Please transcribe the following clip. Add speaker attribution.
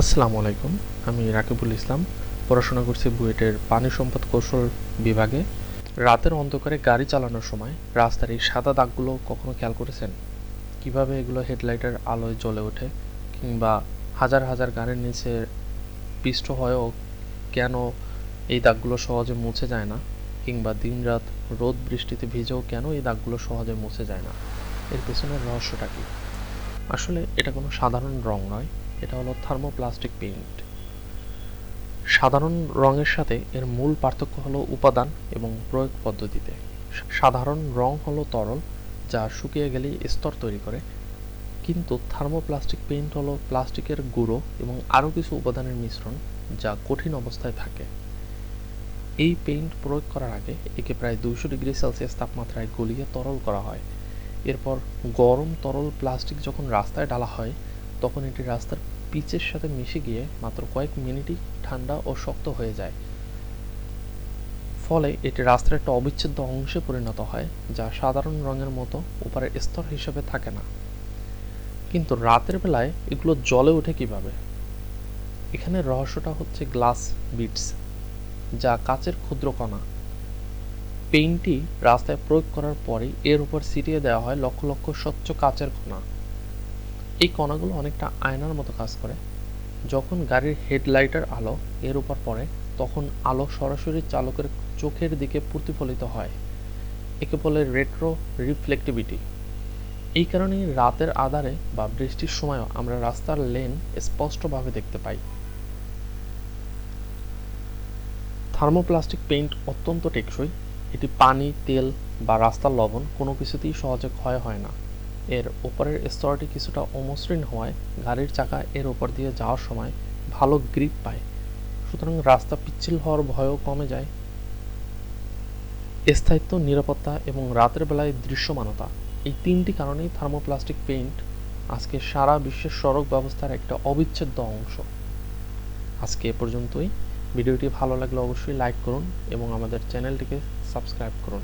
Speaker 1: আসসালামু আলাইকুম। আমি রাকিবুল ইসলাম। পড়াশোনা করছি বুয়েটের পানি সম্পদ কৌশল বিভাগে। রাতের অন্ধকারে গাড়ি চালানোর সময় রাস্তার এই সাদা দাগগুলো কখনো খেয়াল করেছেন? কীভাবে এগুলো হেডলাইটের আলোয় জ্বলে ওঠে কিংবা হাজার হাজার গাড়ির নিচে পিষ্ট হয়েও কেন এই দাগগুলো সহজে মুছে যায় না? কিংবা দিনরাত রোদ বৃষ্টিতে ভিজেও কেন এই দাগগুলো সহজে মুছে যায় না? এর পেছনের রহস্যটা কি? আসলে এটা কোনো সাধারণ রং নয়। এটা হলো থার্মোপ্লাস্টিক পেইন্ট সাধারণ রঙের সাথে এর মূল পার্থক্য হলো উপাদান এবং প্রয়োগ পদ্ধতিতে। সাধারণ রং হলো তরল, যা শুকিয়ে গেলেই স্তর তৈরি করে। কিন্তু থার্মোপ্লাস্টিক পেইন্ট হলো প্লাস্টিকের গুঁড়ো এবং আরও কিছু উপাদানের মিশ্রণ, যা কঠিন অবস্থায় থাকে। এই পেইন্ট প্রয়োগ করার আগে একে প্রায় দুইশো ডিগ্রি সেলসিয়াস তাপমাত্রায় গলিয়ে তরল করা হয়। এরপর গরম তরল প্লাস্টিক যখন রাস্তায় ডালা হয় তখন এটি রাস্তার পিচের সাথে মিশে গিয়ে মাত্র কয়েক মিনিটই ঠান্ডা ও শক্ত হয়ে যায়। ফলে এটি রাস্তার একটা অবিচ্ছেদ্য অংশে পরিণত হয়, যা সাধারণ রঙের মতো উপরের স্তর হিসেবে থাকে না। কিন্তু রাতের বেলায় এগুলো জলে ওঠে কীভাবে? এখানে রহস্যটা হচ্ছে গ্লাস বিটস, যা কাচের ক্ষুদ্র কণা। পেইন্টটি রাস্তায় প্রয়োগ করার পরেই এর উপর ছিটিয়ে দেওয়া হয় লক্ষ লক্ষ স্বচ্ছ কাচের কণা। এই কণাগুলো অনেকটা আয়নার মতো কাজ করে। যখন গাড়ির হেডলাইটের আলো এর উপর পড়ে, তখন আলো সরাসরি চালকের চোখের দিকে প্রতিফলিত হয়। একে বলে রেট্রো রিফ্লেক্টিভিটি এই কারণেই রাতের আধারে বা বৃষ্টির সময়ও আমরা রাস্তার লেন স্পষ্টভাবে দেখতে পাই। থার্মোপ্লাস্টিক পেইন্ট অত্যন্ত টেকসই। এটি পানি, তেল বা রাস্তার লবণ কোনো কিছুতেই সহজে ক্ষয় হয় না। এর ওপরের স্তরটি কিছুটা অমসৃণ হওয়ায় গাড়ির চাকা এর উপর দিয়ে যাওয়ার সময় ভালো গ্রিপ পায়। সুতরাং রাস্তা পিচ্ছিল হওয়ার ভয়ও কমে যায়। স্থায়িত্ব, নিরাপত্তা এবং রাতের বেলায় দৃশ্যমানতা এই তিনটি কারণেই থার্মোপ্লাস্টিক পেইন্ট আজকে সারা বিশ্বের সড়ক ব্যবস্থার একটা অবিচ্ছেদ্য অংশ। আজকে এ পর্যন্তই। ভিডিওটি ভালো লাগলে অবশ্যই লাইক করুন এবং আমাদের চ্যানেলটিকে সাবস্ক্রাইব করুন।